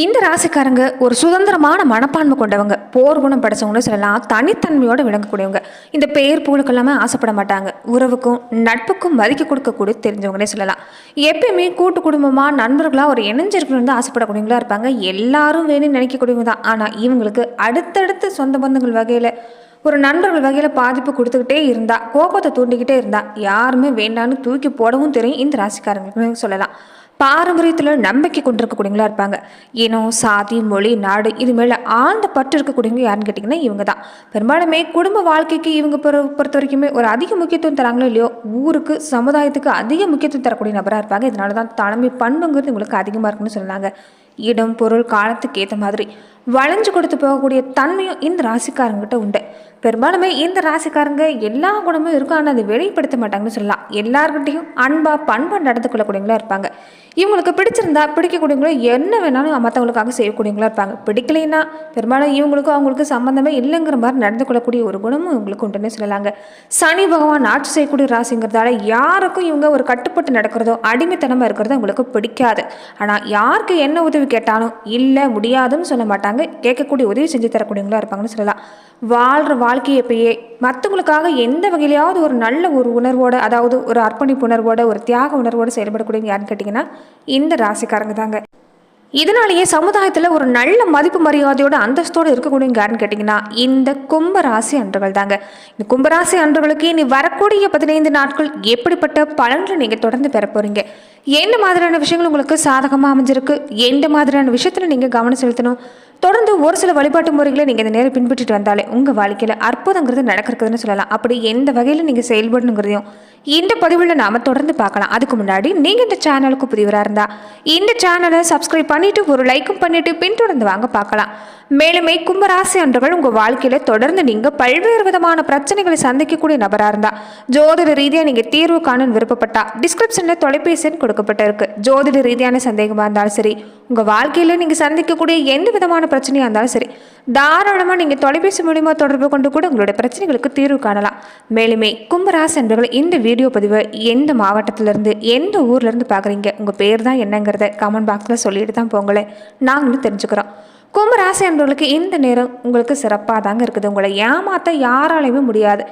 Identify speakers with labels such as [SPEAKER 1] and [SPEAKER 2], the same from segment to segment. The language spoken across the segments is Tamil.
[SPEAKER 1] இந்த ராசிக்காரங்க ஒரு சுதந்திரமான மனப்பான்மை கொண்டவங்க. போர் குணம் படைச்சவங்கன்னு சொல்லலாம். தனித்தன்மையோடு விளங்கக்கூடியவங்க. இந்த பெயர் புகழுக்கு எல்லாமே ஆசைப்பட மாட்டாங்க. உறவுக்கும் நட்புக்கும் மதிக்க கொடுக்கக்கூடிய தெரிஞ்சவங்கன்னே சொல்லலாம். எப்பயுமே கூட்டு குடும்பமாக நண்பர்களாக ஒரு இணைஞ்சிருக்கணும்னு தான் ஆசைப்படக்கூடியவங்களா இருப்பாங்க. எல்லாரும் வேணும்னு நினைக்கக்கூடியவங்க தான். ஆனால் இவங்களுக்கு அடுத்தடுத்து சொந்த பந்தங்கள் வகையில் ஒரு நண்பர்கள் வகையில் பாதிப்பு கொடுத்துக்கிட்டே இருந்தா கோபத்தை தூண்டிக்கிட்டே இருந்தா யாருமே வேண்டான்னு தூக்கி போடவும் தெரியும். இந்த ராசிக்காரங்களுக்கு சொல்லலாம். பாரம்பரியத்தில் நம்பிக்கை கொண்டிருக்கக்கூடியவங்களா இருப்பாங்க. இனம் சாதி மொழி நாடு இது மேலே ஆழ்ந்த பற்று இருக்கக்கூடியவங்க யாருன்னு கேட்டிங்கன்னா இவங்க தான் பெரும்பாலுமே குடும்ப வாழ்க்கைக்கு இவங்க பொறு பொறுத்த வரைக்குமே ஒரு அதிக முக்கியத்துவம் தராங்களோ இல்லையோ ஊருக்கு சமுதாயத்துக்கு அதிக முக்கியத்துவம் தரக்கூடிய நபராக இருப்பாங்க. இதனால தான் தலைமை பண்புங்கிறது உங்களுக்கு அதிகமாக இருக்குன்னு சொன்னாங்க. இடம் பொருள் காலத்துக்கு ஏற்ற மாதிரி வளைஞ்சு கொடுத்து போகக்கூடிய தன்மையும் இந்த ராசிக்காரங்கிட்ட உண்டு. பெரும்பாலுமே இந்த ராசிக்காரங்க எல்லா குணமும் இருக்கும். ஆனால் அதை வெளிப்படுத்த மாட்டாங்கன்னு சொல்லலாம். எல்லார்கிட்டையும் அன்பாக பண்பாக நடந்து கொள்ளக்கூடியவங்களா இருப்பாங்க. இவங்களுக்கு பிடிச்சிருந்தா பிடிக்கக்கூடியவங்களும் என்ன வேணாலும் மற்றவங்களுக்காக செய்யக்கூடியவங்களா இருப்பாங்க. பிடிக்கலைன்னா பெரும்பாலும் இவங்களுக்கும் அவங்களுக்கு சம்மந்தமே இல்லைங்கிற மாதிரி நடந்து கொள்ளக்கூடிய ஒரு குணமும் இவங்களுக்கு உண்டுன்னு சொல்லலாங்க. சனி பகவான் ஆட்சி செய்யக்கூடிய ராசிங்கிறதால யாருக்கும் இவங்க ஒரு கட்டுப்பட்டு நடக்கிறதோ அடிமைத்தனமாக இருக்கிறதோ அவங்களுக்கு பிடிக்காது. ஆனால் யாருக்கு என்ன உதவி கேட்டாலும் இல்லை முடியாதுன்னு சொல்ல மாட்டாங்க. கேட்கக்கூடிய உதவி செஞ்சு தரக்கூடியவங்களா இருப்பாங்கன்னு சொல்லலாம். வாழ்கிற வாழ்க்கையை எப்பயே மற்றவங்களுக்காக எந்த வகையிலையாவது ஒரு நல்ல ஒரு உணர்வோட அதாவது ஒரு அர்ப்பணிப்பு உணர்வோட ஒரு தியாக உணர்வோடு செயல்படக்கூடியவங்க யாருன்னு கேட்டிங்கன்னா இந்த ராசிக்காரங்க தாங்க. இதனாலேயே சமுதாயத்தில் ஒரு நல்ல மதிப்பு மரியாதையோட அந்தஸ்தோடு இருக்கக்கூடியவங்க யாருன்னு கேட்டிங்கன்னா இந்த கும்பராசி அன்றுகள் தாங்க. இந்த கும்பராசி அன்றுகளுக்கு இனி வரக்கூடிய பதினைந்து நாட்கள் எப்படிப்பட்ட பலன்களை நீங்கள் தொடர்ந்து பெற போகிறீங்க என்ன மாதிரியான விஷயங்கள் உங்களுக்கு சாதகமாக அமைஞ்சிருக்கு? எந்த மாதிரியான விஷயத்தில் நீங்கள் கவனம் செலுத்தணும்? தொடர்ந்து ஒரு சில வழிபாட்டு முறைகளை நீங்கள் இந்த நேரம் பின்பற்றிட்டு வந்தாலே உங்கள் வாழ்க்கையில் அற்புதங்கிறது நடக்கிறதுன்னு சொல்லலாம். அப்படி எந்த வகையில் நீங்கள் செயல்படணுங்கிறதையும் இந்த பதிவில் நாம் தொடர்ந்து பார்க்கலாம். அதுக்கு முன்னாடி நீங்கள் இந்த சேனலுக்கு புதிவராக இருந்தால் இந்த சேனலை சப்ஸ்கிரைப் பண்ணிவிட்டு ஒரு லைக்கும் பண்ணிவிட்டு பின்தொடர்ந்து வாங்க பார்க்கலாம். மேலுமே கும்பராசி அன்றுகள் உங்கள் வாழ்க்கையில் தொடர்ந்து நீங்கள் பல்வேறு விதமான பிரச்சனைகளை சந்திக்கக்கூடிய நபராக இருந்தால் ஜோதிட ரீதியாக நீங்கள் தீர்வு காண விருப்பப்பட்டா டிஸ்கிரிப்ஷனில் தொலைபேசி எண் கொடுக்கப்பட்டிருக்கு. ஜோதிட ரீதியான சந்தேகமாக இருந்தாலும் சரி உங்கள் வாழ்க்கையில் நீங்கள் சந்திக்கக்கூடிய எந்த விதமான பிரச்சனையாக இருந்தாலும் சரி தாராளமாக நீங்கள் தொலைபேசி மூலிமா தொடர்பு கொண்டு கூட உங்களுடைய பிரச்சனைகளுக்கு தீர்வு காணலாம். மேலுமே கும்பராசி என்பவர்கள் இந்த வீடியோ பதிவை எந்த மாவட்டத்திலேருந்து எந்த ஊர்லேருந்து பார்க்குறீங்க உங்கள் பேர் தான் என்னங்கிறத கமெண்ட் பாக்ஸில் சொல்லிட்டு தான் போங்களேன். நாங்களும் தெரிஞ்சுக்கிறோம். கும்பராசி அன்பர்களுக்கு இந்த நேரம் உங்களுக்கு சிறப்பாக தாங்க இருக்குது. உங்களை ஏமாற்ற யாராலையுமே முடியாது.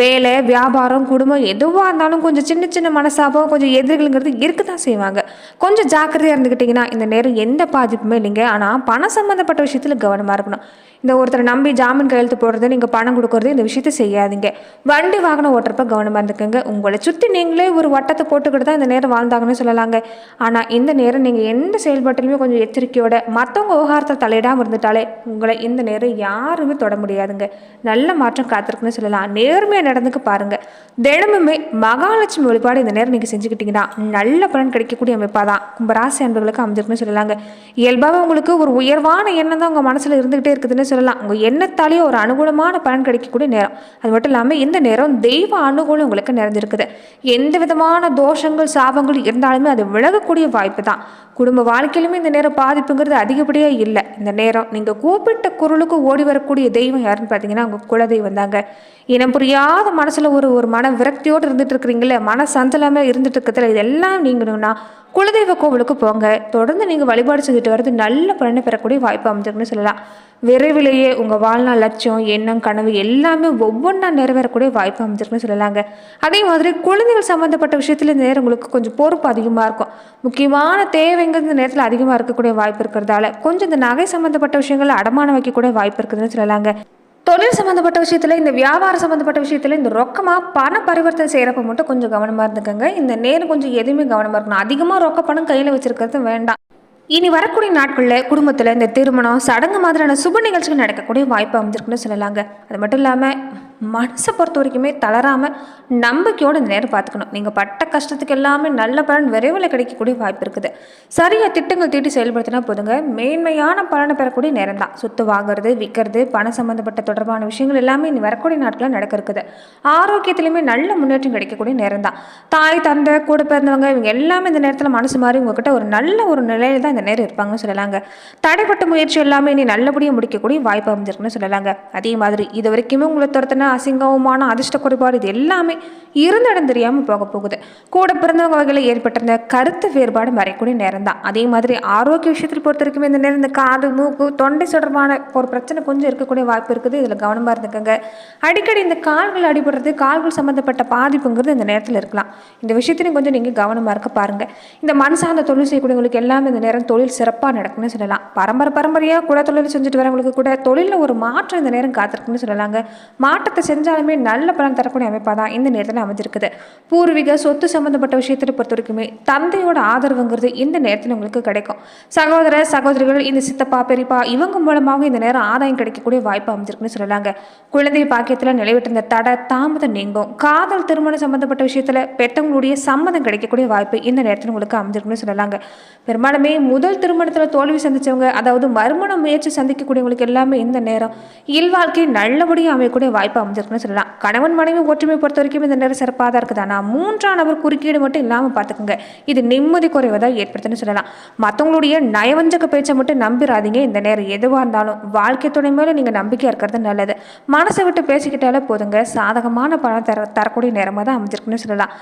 [SPEAKER 1] வேலை வியாபாரம் குடும்பம் எதுவாக இருந்தாலும் கொஞ்சம் சின்ன சின்ன மனசாபம் கொஞ்சம் எதிரிகள்ங்கிறது இருக்க தான் செய்வாங்க. கொஞ்சம் ஜாக்கிரதையாக இருந்துக்கிட்டிங்கன்னா இந்த நேரம் எந்த பாதிப்புமே இல்லைங்க. ஆனால் பணம் சம்மந்தப்பட்ட விஷயத்தில் கவனமாக இருக்கணும். இந்த ஒருத்தரை நம்பி ஜாமீன் கையெழுத்து போடுறது நீங்கள் பணம் கொடுக்குறது இந்த விஷயத்த செய்யாதீங்க. வண்டி வாகனம் ஓட்டுறப்ப கவனமாக இருந்துக்கோங்க. உங்களை சுற்றி நீங்களே ஒரு வட்டத்தை போட்டுக்கிட்டு தான் இந்த நேரம் வாழ்ந்தாங்கன்னு சொல்லலாங்க. ஆனால் இந்த நேரம் நீங்கள் எந்த செயல்பாட்டிலுமே கொஞ்சம் எச்சரிக்கையோட மற்றவங்க விவகாரத்தை விடாமல் இருந்துட்டாலே உங்களை இந்த நேரம் யாருமே தொட முடியாதுங்க. நல்ல மாற்றம் காத்திருக்குன்னு சொல்லலாம். நேர்மையாக நடந்துக்க பாருங்கள் தினமுமே மகாலட்சுமி வழிபாடு இந்த நேரம் நீங்கள் செஞ்சுக்கிட்டீங்கன்னா நல்ல பலன் கிடைக்கக்கூடிய அமைப்பாக தான் கும்பராசி அன்பர்களுக்கு அமைஞ்சிருக்குன்னு சொல்லலாங்க. இயல்பாக உங்களுக்கு ஒரு உயர்வான எண்ணம் தான் உங்கள் மனசில் இருந்துகிட்டே இருக்குதுன்னு சொல்லலாம். உங்கள் எண்ணத்தாலேயே ஒரு அனுகூலமான பலன் கிடைக்கக்கூடிய நேரம். அது மட்டும் இல்லாமல் இந்த நேரம் தெய்வ அனுகூலம் உங்களுக்கு நிறைஞ்சிருக்குது. எந்த விதமான தோஷங்கள் சாபங்கள் இருந்தாலுமே அது விலகக்கூடிய வாய்ப்பு தான். குடும்ப வாழ்க்கையிலுமே இந்த நேரம் பாதிப்புங்கிறது அதிகப்படியாக இல்லை. இந்த நேரம். நீங்கள் கூப்பிட்ட குரலுக்கு ஓடி வரக்கூடிய தெய்வம் யாருன்னு பார்த்தீங்கன்னா உங்கள் குலதெய்வம் தாங்க இனம் புரியாத மனசில் ஒரு ஒரு மன விரக்தியோடு இருந்துட்டு இருக்கிறீங்களே மன சஞ்சலமாக இருந்துட்டு இருக்கிறதுல இதெல்லாம் நீங்கணும்னா குலதெய்வ கோவிலுக்கு போங்க. தொடர்ந்து நீங்கள் வழிபாடு செஞ்சுட்டு வரது நல்ல பலனை பெறக்கூடிய வாய்ப்பு அமைஞ்சிருக்குன்னு சொல்லலாம். விரைவிலேயே உங்கள் வாழ்நாள் லட்சியம் எண்ணம் கனவு எல்லாமே ஒவ்வொன்றா நிறைவேறக்கூடிய வாய்ப்பு அமைஞ்சிருக்குன்னு சொல்லலாங்க. அதே மாதிரி குழந்தைகள் சம்மந்தப்பட்ட விஷயத்தில் இந்த நேரம் உங்களுக்கு கொஞ்சம் பொறுப்பு அதிகமாக இருக்கும். முக்கியமான தேவைங்கிறது இந்த நேரத்தில் அதிகமாக இருக்கக்கூடிய வாய்ப்பு இருக்கிறதால கொஞ்சம் இந்த நகை சம்மந்தப்பட்ட விஷயங்களை அடமானம் வைக்கக்கூடிய வாய்ப்பு இருக்குதுன்னு சொல்லலாங்க. தொழில் சம்மந்தப்பட்ட விஷயத்தில் இந்த வியாபாரம் சம்மந்தப்பட்ட விஷயத்தில் இந்த ரொக்கமாக பண பரிவர்த்தனை செய்கிறப்ப மட்டும் கொஞ்சம் கவனமாக இருந்துக்கோங்க. இந்த நேரம் கொஞ்சம் எதுவுமே கவனமாக இருக்கணும். அதிகமாக ரொக்க பணம் கையில் வச்சிருக்கிறது வேண்டாம். இனி வரக்கூடிய நாட்களில் குடும்பத்தில் இந்த திருமணம் சடங்கு மாதிரியான சுப நிகழ்ச்சிகள் நடக்கக்கூடிய வாய்ப்பு அமைஞ்சிருக்குன்னு சொல்லலாங்க. அது மட்டும் இல்லாமல் மனசை பொறுத்த வரைக்குமே தளராமல் நம்பிக்கையோடு இந்த நேரம் பார்த்துக்கணும். நீங்கள் பட்ட கஷ்டத்துக்கு எல்லாமே நல்ல பலன் விரைவில் கிடைக்கக்கூடிய வாய்ப்பு இருக்குது. சரியாக திட்டங்கள் தீட்டி செயல்படுத்தினா போதுங்க. மேன்மையான பலனை பெறக்கூடிய நேரம் தான். சொத்து வாங்குறது விற்கிறது பணம் சம்மந்தப்பட்ட தொடர்பான விஷயங்கள் எல்லாமே இனி வரக்கூடிய நாட்களில் நடக்க இருக்குது ஆரோக்கியத்திலையுமே நல்ல முன்னேற்றம் கிடைக்கக்கூடிய நேரம் தான். தாய் தந்தை கூட பிறந்தவங்க இவங்க எல்லாமே இந்த நேரத்தில் மனசு மாதிரி உங்ககிட்ட ஒரு நல்ல ஒரு நிலையில் தான் இந்த நேரம் இருப்பாங்கன்னு சொல்லலாங்க. தடைப்பட்ட முயற்சி எல்லாமே இனி நல்லபடியாக முடிக்கக்கூடிய வாய்ப்பு அமைஞ்சிருக்குன்னு சொல்லலாங்க. அதே மாதிரி இது வரைக்குமே உங்களை துரத்தின பிரச்சனை அசிங்கமான அதிர்ஷ்ட குறைபாடு இது எல்லாமே இருந்த இடம் தெரியாமல் போக போகுது. கூட பிறந்தவங்க வகையில் ஏற்பட்டிருந்த கருத்து வேறுபாடு மறைக்கூடிய நேரம் தான் அதே மாதிரி ஆரோக்கிய விஷயத்தில் பொறுத்த வரைக்கும் இந்த நேரம் இந்த காது மூக்கு தொண்டை தொடர்பான ஒரு பிரச்சனை கொஞ்சம் இருக்கக்கூடிய வாய்ப்பு இருக்குது. இதில் கவனமாக இருந்துக்கோங்க. அடிக்கடி இந்த கால்கள் அடிபடுறது கால்கள் சம்மந்தப்பட்ட பாதிப்புங்கிறது இந்த நேரத்தில் இருக்கலாம். இந்த விஷயத்திலையும் கொஞ்சம் நீங்கள் கவனமாக இருக்க பாருங்கள் இந்த மண் சார்ந்த தொழில் செய்யக்கூடியவங்களுக்கு எல்லாமே இந்த நேரம் தொழில் சிறப்பாக நடக்கும்னு சொல்லலாம். பரம்பரை பரம்பரையாக கூட தொழில் செஞ்சுட்டு வரவங்களுக்கு கூட தொழிலில் ஒரு மாற்றம் இந்த நேரம் காத்திருக்குன்னு சொல்லலாங்க. மாற்றத்தை செஞ்சாலுமே நல்ல பலன் தரக்கூடிய அமைப்பாக தான் இந்த நேரத்தில் அமைஞ்சிருக்குது. பூர்வீக சொத்து சம்மந்தப்பட்ட விஷயத்தை பொறுத்த வரைக்குமே தந்தையோட ஆதரவுங்கிறது இந்த நேரத்தில் உங்களுக்கு கிடைக்கும். சகோதர சகோதரிகள் இந்த சித்தப்பா பெரியப்பா இவங்க மூலமாக இந்த நேரம் ஆதாயம் கிடைக்கக்கூடிய வாய்ப்பு அமைஞ்சிருக்குன்னு சொல்லலாங்க. குழந்தை பாக்கியத்தில் நிலைவிட்டிருந்த தடை தாமதம் நீங்கும். காதல் திருமணம் சம்மந்தப்பட்ட விஷயத்தில் பெற்றவங்களுடைய சம்மதம் கிடைக்கக்கூடிய வாய்ப்பு இந்த நேரத்தில் உங்களுக்கு அமைஞ்சிருக்குன்னு சொல்லலாங்க. பெரும்பாலுமே முதல் திருமணத்தில் தோல்வி சந்திச்சவங்க அதாவது மறுமண முயற்சி சந்திக்கக்கூடியவங்களுக்கு எல்லாமே இந்த நேரம் இல்வாழ்க்கை நல்லபடியாக அமையக்கூடிய வாய்ப்பு அமைஞ்சிருக்குன்னு சொல்லலாம். கணவன் மனைவி ஒற்றுமை பொறுத்த வரைக்கும் இந்த நேரம் சிறப்பாக தான் இருக்குது. ஆனால் மூன்றாம் நபர் குறுக்கீடு மட்டும் இல்லாமல் பார்த்துக்குங்க. இது நிம்மதி குறைவதை ஏற்படுத்துன்னு சொல்லலாம். மற்றவங்களுடைய நயவஞ்சக பேச்சை மட்டும் நம்பிடாதீங்க இந்த நேரம் எதுவாக இருந்தாலும் வாழ்க்கை துணை மேலே நீங்கள் நம்பிக்கையாக இருக்கிறது நல்லது. மனசை விட்டு பேசிக்கிட்டாலே போதுங்க. சாதகமான பணம் தர தரக்கூடிய நேரமாக தான் அமைஞ்சிருக்குன்னு சொல்லலாம்.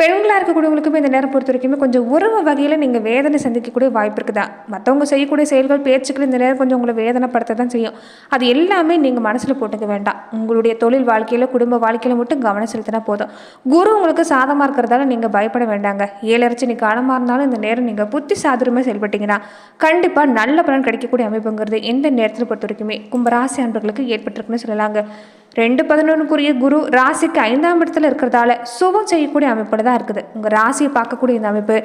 [SPEAKER 1] பெண்களாக இருக்கக்கூடியவங்களுக்குமே இந்த நேரம் பொறுத்த வரைக்குமே கொஞ்சம் உறவு வகையில் நீங்கள் வேதனை சந்திக்கக்கூடிய வாய்ப்பு இருக்குதா? மற்றவங்க செய்யக்கூடிய செயல்கள் பேச்சுக்கள் இந்த நேரம் கொஞ்சம் உங்களை வேதனைப்படுத்த தான் செய்யும். அது எல்லாமே நீங்கள் மனசில் போட்டுக்க வேண்டாம். உங்களுடைய தொழில் வாழ்க்கையில் குடும்ப வாழ்க்கையில் மட்டும் கவனம் செலுத்தினா போதும். குரு உங்களுக்கு சாதமாக இருக்கிறதால நீங்கள் பயப்பட வேண்டாங்க. ஏழரைச்சி நீ காலமாக இருந்தாலும் இந்த நேரம் நீங்கள் புத்தி சாதுரியமாக செயல்பட்டீங்கன்னா கண்டிப்பாக நல்ல பலன் கிடைக்கக்கூடிய அமைப்புங்கிறது இந்த நேரத்தில் பொறுத்த வரைக்குமே கும்பராசி அன்பர்களுக்கு ஏற்பட்டிருக்குன்னு சொல்லலாங்க. ரெண்டு பதினொன்றுக்குரிய குரு ராசிக்கு ஐந்தாம் இடத்துல இருக்கிறதால சுபம் செய்யக்கூடிய அமைப்பில் தான் இருக்குது. உங்கள் ராசியை பார்க்கக்கூடிய இந்த அமைப்பு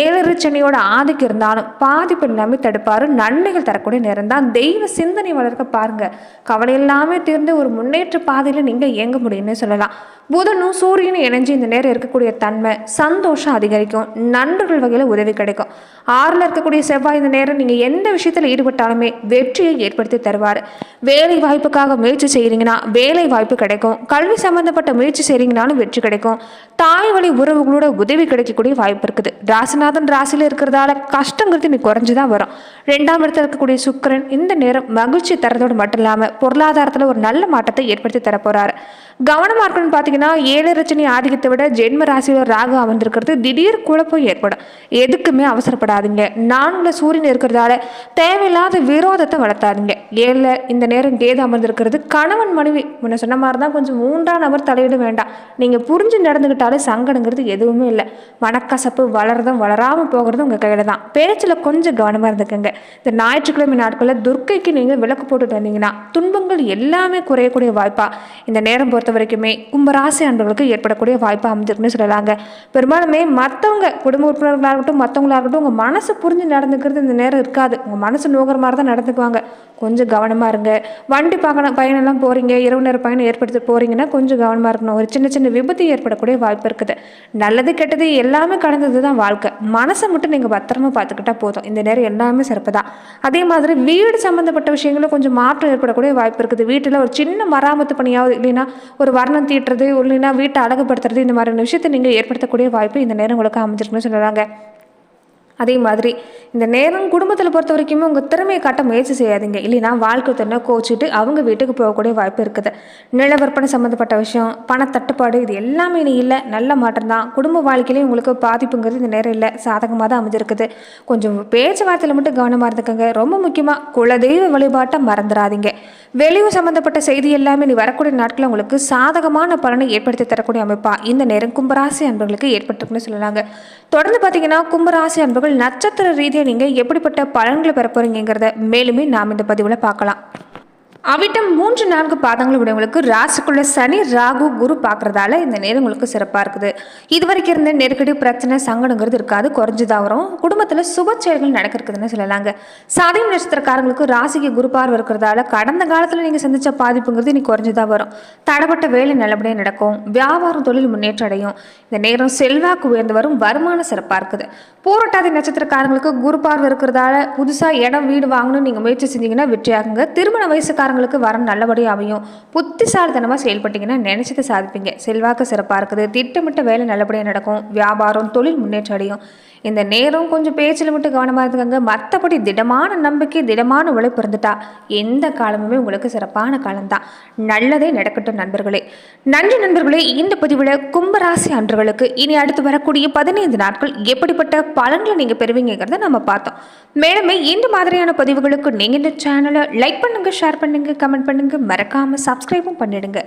[SPEAKER 1] ஏழரை சனியோட ஆதிக்கு இருந்தாலும் பாதிப்பு எல்லாமே தடுப்பாரு. நன்மைகள் தரக்கூடிய நேரம் தான். தெய்வ சிந்தனை வளர்க்க பாருங்கள் கவலை எல்லாமே தீர்ந்து ஒரு முன்னேற்ற பாதையில் நீங்கள் இயங்க முடியும்னு சொல்லலாம். புதனும் சூரியனும் இணைஞ்சு இந்த நேரம் இருக்கக்கூடிய தன்மை சந்தோஷம் அதிகரிக்கும் நண்பர்கள் வகையில் உதவி கிடைக்கும். ஆறில் இருக்கக்கூடிய செவ்வாய் இந்த நேரம் நீங்கள் எந்த விஷயத்தில் ஈடுபட்டாலுமே வெற்றியை ஏற்படுத்தி தருவார். வேலை வாய்ப்புக்காக முயற்சி செய்கிறீங்கன்னா வேலை வாய்ப்பு கிடைக்கும். கல்வி சம்பந்தப்பட்ட முயற்சி செய்கிறீங்கனாலும் வெற்றி கிடைக்கும். தாய் வழி உறவுகளோட உதவி கிடைக்கக்கூடிய வாய்ப்பு இருக்குது. ராசிநாதன் ராசியில் இருக்கிறதால கஷ்டங்கிறது நீ குறைஞ்சு தான் வரும். ரெண்டாம் இடத்துல இருக்கக்கூடிய சுக்கிரன் இந்த நேரம் மகிழ்ச்சி தரதோடு மட்டும் இல்லாமல் பொருளாதாரத்தில் ஒரு நல்ல மாற்றத்தை ஏற்படுத்தி தரப்போறாரு கவனமாக இருக்கணும்னு பார்த்தீங்கன்னா ஏழு ரச்சனை ஆதிக்கத்தை விட ஜென்ம ராசியில் ராகு அமர்ந்திருக்கிறது. திடீர் குழப்பம் ஏற்படும். எதுக்குமே அவசரப்படாதீங்க. நான்குல சூரியன் இருக்கிறதால தேவையில்லாத விரோதத்தை வளர்த்தாதீங்க. ஏழில் இந்த நேரம் கேது அமர்ந்திருக்கிறது. கணவன் மனைவி முன்ன சொன்ன மாதிரி தான் கொஞ்சம் மூன்றாம் நபர் தலையிட வேண்டாம். நீங்கள் புரிஞ்சு நடந்துக்கிட்டாலே சங்கடங்கிறது எதுவுமே இல்லை. மனக்கசப்பு வளர்றதும் வளராமல் போகிறதும் உங்கள் கையில் தான் பேச்சில் கொஞ்சம் கவனமாக இருந்துக்கோங்க. இந்த ஞாயிற்றுக்கிழமை நாட்களில் துர்க்கைக்கு நீங்கள் விளக்கு போட்டுட்டு வந்தீங்கன்னா துன்பங்கள் எல்லாமே குறையக்கூடிய வாய்ப்பாக இந்த நேரம் பொறுத்த வரைக்குமே கும்பராசி அன்பர்களுக்கு ஏற்படக்கூடிய வாய்ப்பாக அமைஞ்சிருக்குன்னு சொல்லலாங்க. பெரும்பாலுமே மற்றவங்க குடும்ப உறுப்பினர்களாக இருக்கட்டும் மற்றவங்களாக இருக்கட்டும் உங்கள் மனசு புரிஞ்சு நடந்துக்கிறது இந்த நேரம் இருக்காது. உங்கள் மனசு நோக்கிற மாதிரி தான் நடந்துக்குவாங்க. கொஞ்சம் கவனமாக இருங்க. வண்டி பார்க்கணும் பயணம்லாம் போகிறீங்க இரவு நேர பயணம் ஏற்படுத்தி போகிறீங்கன்னா கொஞ்சம் கவனமாக இருக்கணும். ஒரு சின்ன சின்ன விபத்து ஏற்படக்கூடிய வாய்ப்பு இருக்குது. நல்லது கெட்டது எல்லாமே கடந்தது தான் வாழ்க்கை. மனசை மட்டும் நீங்கள் பத்திரமா பார்த்துக்கிட்டா போதும். இந்த நேரம் எல்லாமே சிறப்பு. தான் அதே மாதிரி வீடு சம்மந்தப்பட்ட விஷயங்களும் கொஞ்சம் மாற்றம் ஏற்படக்கூடிய வாய்ப்பு இருக்குது. வீட்டில் ஒரு சின்ன மராமத்து பணியாவது இல்லைன்னா ஒரு வர்ணம் தீட்டுறது இல்லைன்னா வீட்டை அழகுபடுத்துறது இந்த மாதிரியான விஷயத்தை நீங்கள் ஏற்படுத்தக்கூடிய வாய்ப்பு இந்த நேரம் உங்களுக்கு அமைஞ்சிருக்குன்னு சொல்கிறாங்க அதே மாதிரி இந்த நேரம் குடும்பத்தில் பொறுத்த வரைக்குமே உங்கள் திறமையை காட்ட முயற்சி செய்யாதீங்க. இல்லைன்னா வாழ்க்கை திறனை கோச்சிட்டு அவங்க வீட்டுக்கு போகக்கூடிய வாய்ப்பு இருக்குது. நில விற்பனை சம்மந்தப்பட்ட விஷயம் பண தட்டுப்பாடு இது எல்லாமே இனி இல்லை. நல்ல மாற்றம் தான். குடும்ப வாழ்க்கையிலையும் உங்களுக்கு பாதிப்புங்கிறது இந்த நேரம் இல்லை. சாதகமாக தான் அமைஞ்சிருக்குது. கொஞ்சம் பேச்சுவார்த்தையில் மட்டும் கவனமாக இருந்துக்கோங்க. ரொம்ப முக்கியமாக குலதெய்வ வழிபாட்டை மறந்துடாதீங்க. வெளியூர் சம்மந்தப்பட்ட செய்தி எல்லாமே நீ வரக்கூடிய நாட்களில் உங்களுக்கு சாதகமான பலனை ஏற்படுத்தி தரக்கூடிய அமைப்பாக இந்த நேரம் கும்பராசி அன்பர்களுக்கு ஏற்பட்டிருக்குன்னு சொல்லலாங்க. தொடர்ந்து பார்த்தீங்கன்னா கும்பராசி அன்பர்கள் நட்சத்திர ரீதியாக நீங்கள் எப்படிப்பட்ட பலன்களை பெற போகிறீங்கிறத மேலுமே நாம் இந்த பதிவில் பார்க்கலாம். அவிட்டம் மூன்று நான்கு பாதங்கள் உடையவங்களுக்கு ராசிக்குள்ள சனி ராகு குரு பார்க்கறதால இந்த நேரம் உங்களுக்கு சிறப்பாக இருக்குது. இது வரைக்கும் இருந்த நெருக்கடி பிரச்சனை சங்கடங்கிறது இருக்காது. குறைஞ்சுதான் வரும். குடும்பத்தில் சுப செயல்கள் நடக்கிறதுன்னு சொல்லலாங்க. சதயம் நட்சத்திரக்காரங்களுக்கு ராசிக்கு குரு பார்வை இருக்கிறதால கடந்த காலத்தில் நீங்கள் சந்தித்த பாதிப்புங்கிறது இன்னைக்கு குறைஞ்சுதான் வரும். தடைப்பட்ட வேலை நல்லபடியாக நடக்கும். வியாபாரம் தொழில் முன்னேற்றம் அடையும். இந்த நேரம் செல்வாக்கு உயர்ந்து வரும். வருமானம் சிறப்பாக இருக்குது. பூரட்டாதி நட்சத்திரக்காரங்களுக்கு குரு பார்வை இருக்கிறதால புதுசாக இடம் வீடு வாங்கணும்னு நீங்கள் முயற்சி செஞ்சீங்கன்னா வெற்றியாகுங்க. திருமண வயசுக்காரங்களுக்கு வரம் நல்லபடியாக அமையும். புத்திசாலித்தனமாக செயல்பட்டீங்கன்னா நினைச்சதை சாதிப்பீங்க. செல்வாக்கு சிறப்பாக இருக்குது. திட்டமிட்ட வேலை நல்லபடியாக நடக்கும். வியாபாரம் தொழில் முன்னேற்றம் அடையும். இந்த நேரம் கொஞ்சம் பேச்சில் மட்டும் கவனமாக இருந்துக்கங்க. மற்றபடி திடமான நம்பிக்கை திடமான உழைப்பு இருந்துட்டா எந்த காலமுமே உங்களுக்கு சிறப்பான காலம்தான். நல்லதே நடக்கட்டும் நண்பர்களே. நன்றி நண்பர்களே. இந்த பதிவில் கும்பராசி அன்றுகளுக்கு இனி அடுத்து வரக்கூடிய பதினைந்து நாட்கள் எப்படிப்பட்ட பலன்களை நீங்கள் பெறுவீங்கிறத நம்ம பார்த்தோம். மேலுமே இந்த மாதிரியான பதிவுகளுக்கு நீங்கள் இந்த சேனலை லைக் பண்ணுங்கள் ஷேர் பண்ணுங்கள் கமெண்ட் பண்ணுங்கள் மறக்காமல் சப்ஸ்கிரைபும் பண்ணிடுங்க.